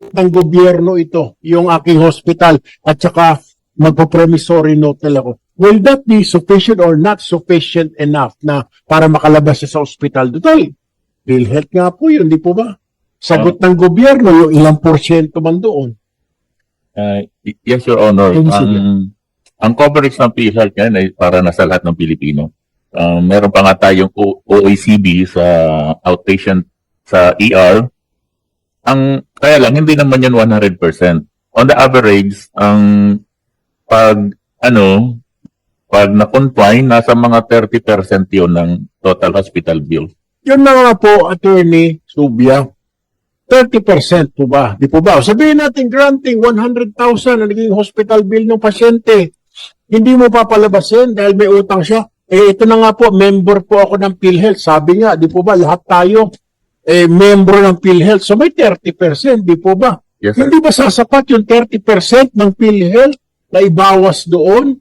ng gobyerno ito, yung aking hospital, at saka magpo-promissory note na ako. Will that be sufficient or not sufficient enough na para makalabas siya sa ospital? Total, PhilHealth nga po yun, di po ba? Sagot ng gobyerno, yung ilang porsyento man doon. Uh, yes, Your Honor. Ayun, sige. Ang, ang coverage ng PhilHealth ngayon ay para nasa lahat ng Pilipino. Um, meron pa nga tayong O- OECD sa outpatient sa ER. Ang, kaya lang, hindi naman yan 100%. On the average, ang pag, ano, pag na-confine, nasa mga 30% yun ng total hospital bill. Yun na nga po, Attorney Subia, 30% po ba? Di po ba? Sabihin natin granting 100,000 na naging hospital bill ng pasyente. Hindi mo papalabasin dahil may utang siya. Eh, ito na nga po, member po ako ng PhilHealth. Sabi nga, di po ba, lahat tayo, eh, member ng PhilHealth. So may 30%, di po ba? Yes, sir. Hindi ba sasapat yung 30% ng PhilHealth na ibawas doon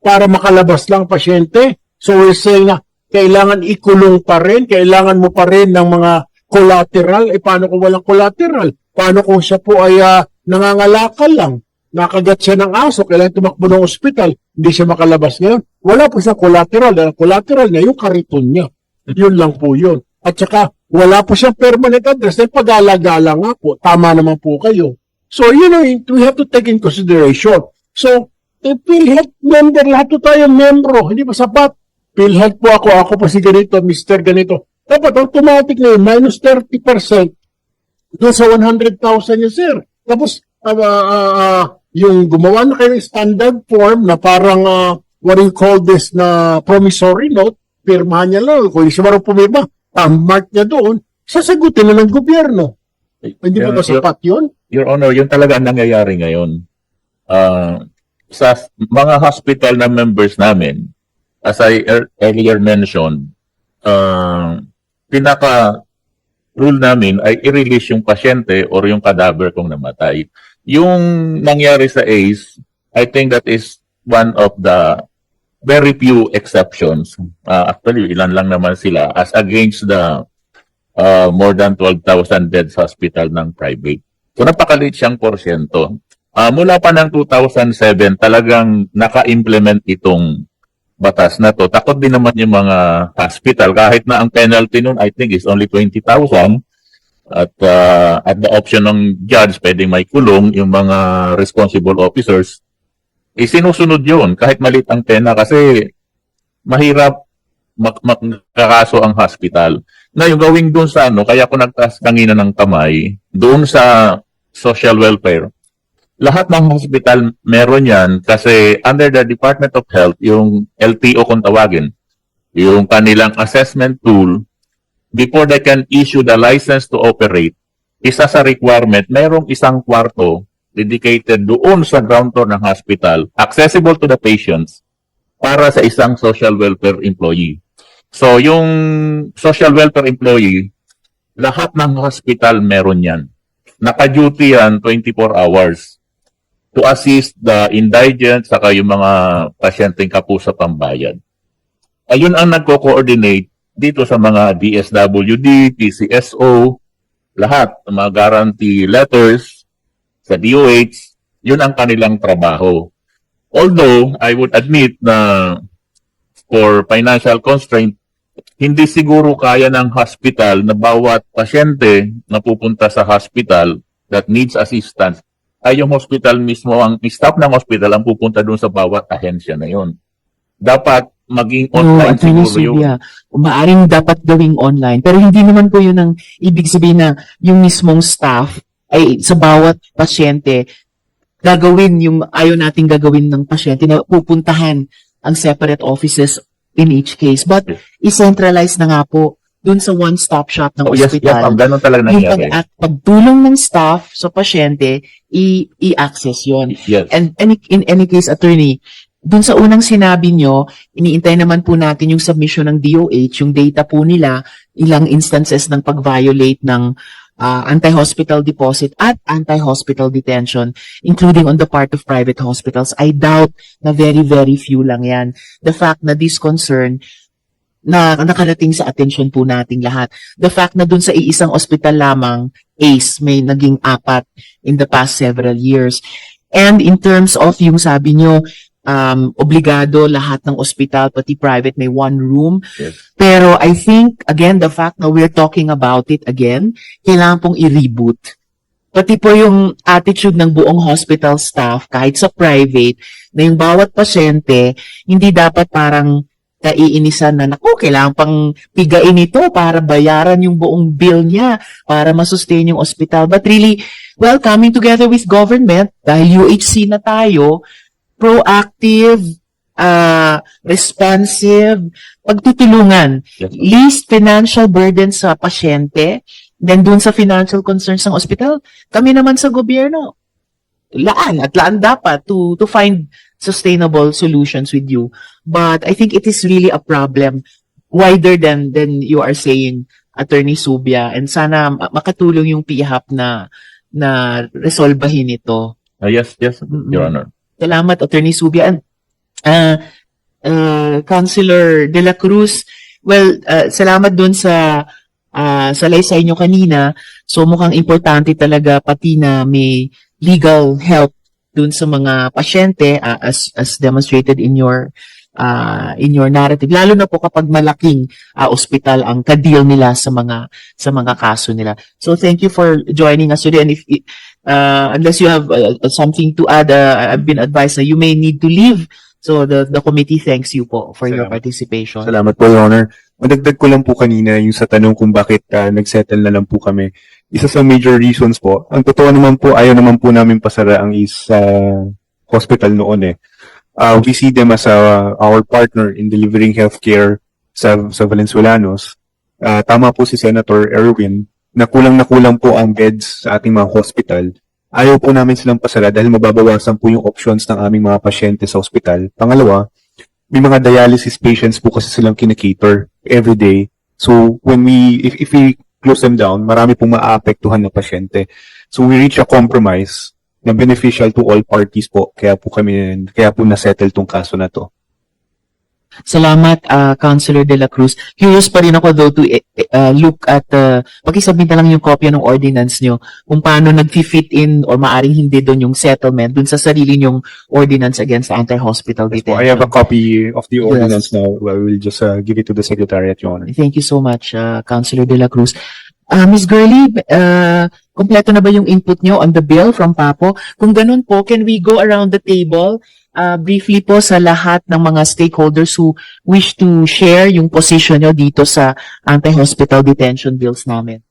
para makalabas lang pasyente? So we're saying na kailangan ikulong pa rin, kailangan mo pa rin ng mga collateral. Eh paano kung walang collateral? Paano kung siya po ay ah, nangangalakal lang? Nakagat siya ng aso, kailangan tumakbo ng ospital, hindi siya makalabas ngayon. Wala po siyang collateral. Ang collateral niya, yung kariton niya. Yun lang po yun. At saka, wala po siyang permanent address. Dahil pag-alagala nga po, tama naman po kayo. So, you know, we have to take in consideration. So, eh, PhilHealth member, lahat po tayo membro. Hindi ba sapat? PhilHealth po ako, ako pa si ganito, Mr. ganito. Dapat automatic na yun, minus 30% doon sa 100,000 yun, sir. Tapos, ah, ah, ah, yung gumawa na kayo standard form na parang, ah, what do you call this, na promissory note, pirmahan niya lang. Kung hindi siya marunong pumirma, mark niya doon, sasagutin na ng gobyerno. Hindi ba ba sapat yun? Your Honor, yun talaga ang nangyayari ngayon. Ah, sa mga hospital na members namin, as I ear- earlier mentioned, uh, pinaka rule namin ay i-release yung pasyente or yung cadaver kung namatay. Yung nangyari sa ACE, I think that is one of the very few exceptions. Ah, actually, ilan lang naman sila as against the uh, more than 12,000 beds hospital ng private. So napakaliit siyang porsyento. Ah, mula pa ng 2007, talagang naka-implement itong batas na to. Takot din naman yung mga hospital kahit na ang penalty nun I think is only 20,000 at ah, at the option ng judge pwedeng may kulong yung mga responsible officers isinusunod yun kahit maliit ang pena kasi mahirap mak- ang hospital. Ngayon, gawing doon sa ano, kaya ako nagtaas kanina ng kamay, doon sa social welfare, lahat ng hospital meron yan kasi under the Department of Health, yung LTO kung tawagin, yung kanilang assessment tool, before they can issue the license to operate, isa sa requirement, merong isang kwarto dedicated doon sa ground floor ng hospital, accessible to the patients, para sa isang social welfare employee. So, yung social welfare employee, lahat ng hospital meron yan. Naka-duty yan 24 hours to assist the indigent saka yung mga pasyenteng kapusa pambayad. Ayun ang nagko-coordinate dito sa mga DSWD, PCSO, lahat, mga guarantee letters sa DOH, yun ang kanilang trabaho. Although, I would admit na for financial constraint, hindi siguro kaya ng hospital na bawat pasyente na pupunta sa hospital that needs assistance ay yung hospital mismo, ang staff ng hospital ang pupunta doon sa bawat ahensya na yon. Dapat maging online Attorney siguro yun. Maaring dapat gawing online. Pero hindi naman po yun ang ibig sabihin na yung mismong staff ay sa bawat pasyente gagawin yung ayaw nating gagawin ng pasyente na pupuntahan ang separate offices in each case. But i-centralize na nga po dun sa one-stop shop ng Oh, yes, yes, hospital. ma'am. Ganun talaga yung nangyari. pag pagtulong ng staff sa pasyente, i- i-access yon Yes. And any, in any case, attorney, dun sa unang sinabi nyo, iniintay naman po natin yung submission ng DOH, yung data po nila, ilang instances ng pag-violate ng ah, anti-hospital deposit at anti-hospital detention, including on the part of private hospitals. I doubt na very, very few lang yan. The fact na this concern na nakarating sa atensyon po nating lahat. The fact na dun sa iisang ospital lamang, ACE may naging apat in the past several years. And in terms of yung sabi nyo, um, obligado lahat ng ospital, pati private, may one room. Yes. Pero I think, again, the fact na we're talking about it again, kailangan pong i-reboot. Pati po yung attitude ng buong hospital staff, kahit sa private, na yung bawat pasyente, hindi dapat parang naiinisan na, naku, kailangan pang pigain ito para bayaran yung buong bill niya, para masustain yung ospital. But really, well, coming together with government, dahil UHC na tayo, proactive, uh, responsive, pagtutulungan, Yes. least financial burden sa pasyente, then dun sa financial concerns ng ospital, kami naman sa gobyerno, laan at laan dapat to, to find sustainable solutions with you. But I think it is really a problem wider than, than you are saying, Attorney Subia, and sana ma- makatulong yung PIHAP na, na resolbahin ito. Ah, yes, yes. Your Honor. Salamat, Attorney Subia. And, uh, uh, Councilor De La Cruz, well, uh, salamat dun sa uh, salaysay nyo kanina. So mukhang importante talaga pati na may legal help dun sa mga pasyente uh, as as demonstrated in your uh, in your narrative lalo na po kapag malaking uh, ospital ang kadeal nila sa mga sa mga kaso nila so thank you for joining us today and if uh, unless you have uh, something to add, uh, I've been advised na you may need to leave. So the the committee thanks you po for your Salamat. participation. Salamat po, Your Honor. Madagdag ko lang po kanina yung sa tanong kung bakit ah, nagsettle na lang po kami. Isa sa major reasons po, ang totoo naman po, ayaw naman po namin pasara ang is ah, hospital noon eh. Ah, we see them as ah, our partner in delivering healthcare sa, sa Valenzuelanos. Ah, tama po si Senator Erwin na kulang na kulang po ang beds sa ating mga hospital. Ayaw po namin silang pasara dahil mababawasan po yung options ng aming mga pasyente sa hospital. Pangalawa, may mga dialysis patients po kasi silang kinikater every day. So, when we, if, if we close them down, marami pong maaapektuhan na pasyente. So, we reach a compromise na beneficial to all parties po. Kaya po kami, kaya po na-settle tong kaso na to. Salamat, uh, Councilor De La Cruz. Curious pa rin ako though to uh, look at, uh, pakisubmit na lang yung kopya ng ordinance nyo kung paano nag-fit in or maaring hindi doon yung settlement dun sa sarili nyong ordinance against anti-hospital detention. I have a copy of the ordinance now. Well, we'll just uh, give it to the Secretariat, Your Honor. Thank you so much, uh, Councilor De La Cruz. Uh, Ms. Gurley, uh, kompleto na ba yung input nyo on the bill from Papo? Kung ganun po, can we go around the table uh, briefly po sa lahat ng mga stakeholders who wish to share yung position nyo dito sa anti-hospital detention bills namin?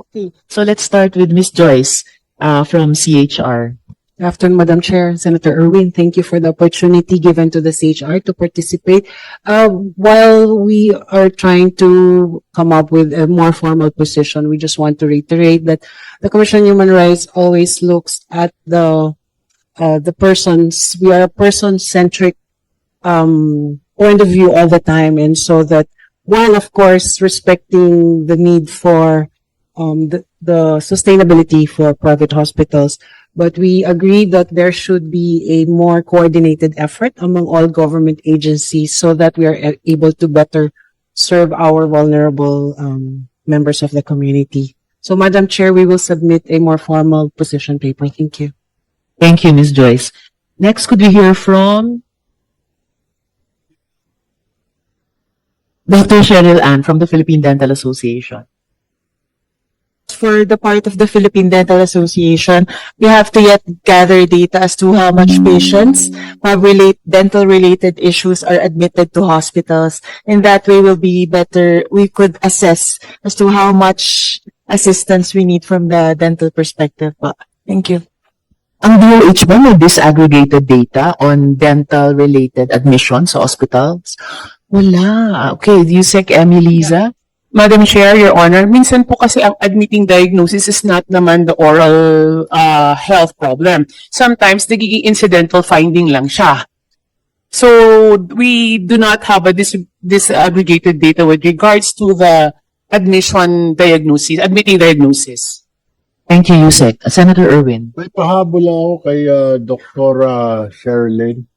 Okay, so let's start with Ms. Joyce uh, from CHR. Afternoon, Madam Chair, Senator Irwin. Thank you for the opportunity given to the CHR to participate. Uh, while we are trying to come up with a more formal position, we just want to reiterate that the Commission on Human Rights always looks at the uh, the persons. We are a person-centric um, point of view all the time, and so that one, of course, respecting the need for um, the, the sustainability for private hospitals but we agree that there should be a more coordinated effort among all government agencies so that we are able to better serve our vulnerable um, members of the community. So, Madam Chair, we will submit a more formal position paper. Thank you. Thank you, Ms. Joyce. Next, could we hear from Dr. Cheryl Ann from the Philippine Dental Association? For the part of the Philippine Dental Association, we have to yet gather data as to how much patients who have relate, dental related issues are admitted to hospitals. In that way will be better, we could assess as to how much assistance we need from the dental perspective. Uh, Thank you. Ang DOH ba may disaggregated data on dental-related admissions sa hospitals? Wala. Okay, you Yusek Emiliza? Madam Chair, Your Honor, minsan po kasi ang admitting diagnosis is not naman the oral uh, health problem. Sometimes, nagiging incidental finding lang siya. So, we do not have a dis disaggregated data with regards to the admission diagnosis, admitting diagnosis. Thank you, Yusek. Senator Irwin. May pahabol ako kay uh, Dr. Uh, Sherilyn.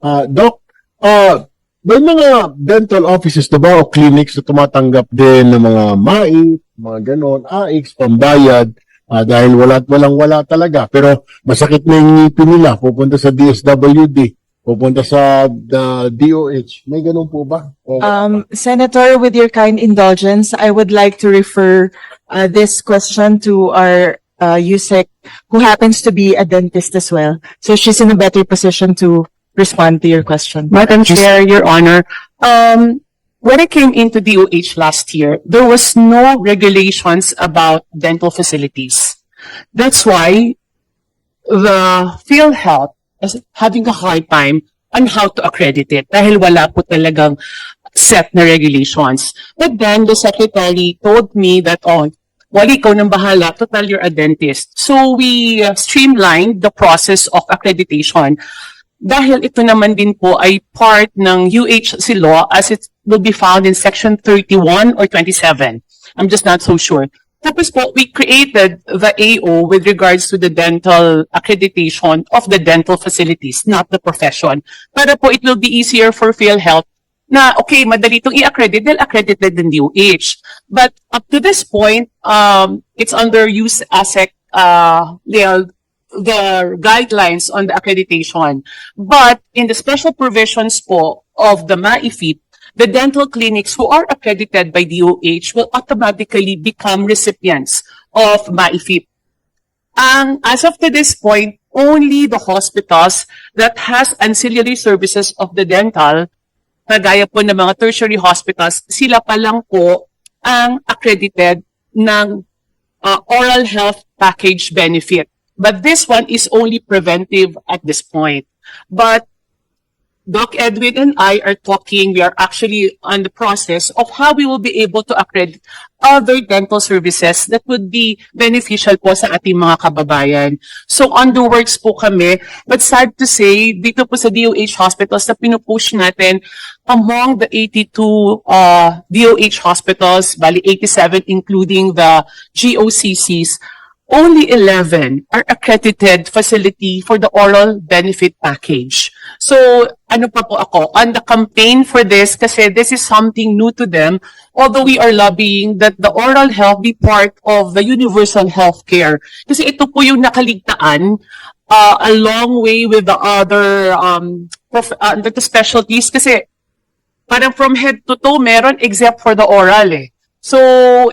Uh, Doc, uh, may mga dental offices na ba o clinics na tumatanggap din ng mga MAI, mga ganon, AIX, pambayad, ah, dahil wala walang wala talaga. Pero masakit na yung ngipin nila, pupunta sa DSWD, pupunta sa the DOH. May ganon po ba? O Um? Senator, with your kind indulgence, I would like to refer uh, this question to our uh, USEC, who happens to be a dentist as well. So she's in a better position to respond to your question. Madam Chair, Your Honor, um, when I came into DOH last year, there was no regulations about dental facilities. That's why the PhilHealth is having a hard time on how to accredit it dahil wala po talagang set na regulations. But then the secretary told me that, oh, wali ikaw nang bahala, total you're a dentist. So we uh, streamlined the process of accreditation dahil ito naman din po ay part ng UHC law as it will be found in section 31 or 27. I'm just not so sure. Tapos po, we created the AO with regards to the dental accreditation of the dental facilities, not the profession. Para po it will be easier for PhilHealth na, okay, madali itong i-accredit dahil accredited din DOH. But up to this point, um, it's under use ASEC, uh, the, guidelines on the accreditation. But in the special provisions po of the MAIFIP, the dental clinics who are accredited by DOH will automatically become recipients of MAIFIP. And as of to this point, only the hospitals that has ancillary services of the dental, kagaya po ng mga tertiary hospitals, sila pa lang po ang accredited ng uh, oral health package benefit. But this one is only preventive at this point. But Doc Edwin and I are talking, we are actually on the process of how we will be able to accredit other dental services that would be beneficial po sa ating mga kababayan. So on the works po kami, but sad to say, dito po sa DOH hospitals na pinupush natin, among the 82 uh, DOH hospitals, bali 87 including the GOCCs, only 11 are accredited facility for the oral benefit package. So, ano pa po ako, on the campaign for this, kasi this is something new to them, although we are lobbying that the oral health be part of the universal health care. Kasi ito po yung nakaligtaan uh, a long way with the other um, uh, the specialties. Kasi parang from head to toe, meron except for the oral eh. So,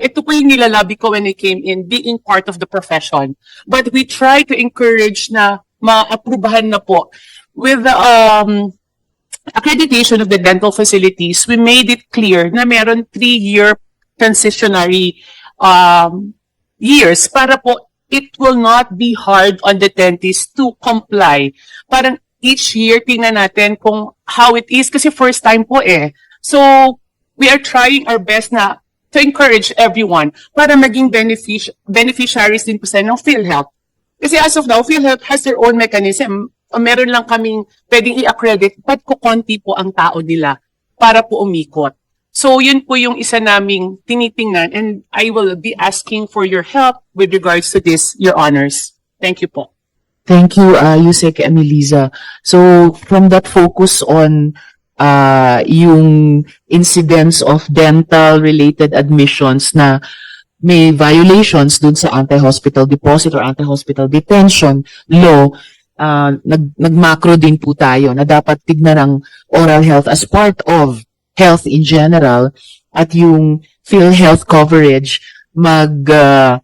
ito po yung nilalabi ko when I came in, being part of the profession. But we try to encourage na ma-aprubahan na po. With the um, accreditation of the dental facilities, we made it clear na meron three-year transitionary um, years para po it will not be hard on the dentist to comply. Parang each year, tingnan natin kung how it is kasi first time po eh. So, we are trying our best na to encourage everyone para maging benefic- beneficiaries din po sa ng PhilHealth. Kasi as of now, PhilHealth has their own mechanism. Meron lang kaming pwedeng i-accredit, but kukonti po ang tao nila para po umikot. So, yun po yung isa naming tinitingnan and I will be asking for your help with regards to this, Your Honors. Thank you po. Thank you, uh, Yusek Emiliza. So, from that focus on uh, yung incidents of dental-related admissions na may violations dun sa anti-hospital deposit or anti-hospital detention law, uh, nag, nag-macro din po tayo na dapat tignan ang oral health as part of health in general at yung PhilHealth coverage mag uh,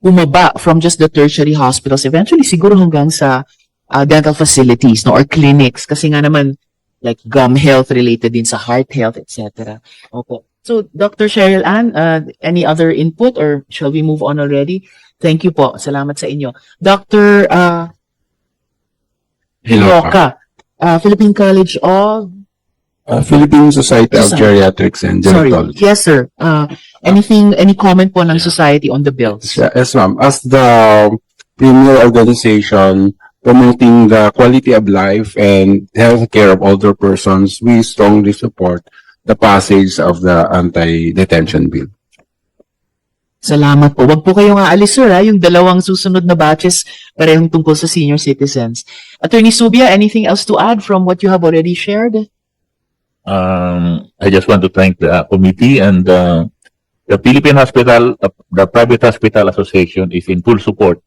bumaba from just the tertiary hospitals eventually siguro hanggang sa uh, dental facilities no or clinics. Kasi nga naman like gum health related din sa heart health etc. Opo. So Dr. Cheryl Ann, uh, any other input or shall we move on already? Thank you po. Salamat sa inyo. Dr. Uh, Hiloka, uh, Philippine College of Uh, Philippine Society of. Geriatrics and Sorry. Gerontology. Yes, sir. Uh, anything, any comment po ng society on the bills? Yes, yes, ma'am. As the premier organization promoting the quality of life and health care of older persons, we strongly support the passage of the anti-detention bill. Salamat po. Wag po kayong aalis, sir, ha? Yung dalawang susunod na batches, parehong tungkol sa senior citizens. Attorney Subia, anything else to add from what you have already shared? um, I just want to thank the uh, committee and uh, the Philippine Hospital, uh, the Private Hospital Association is in full support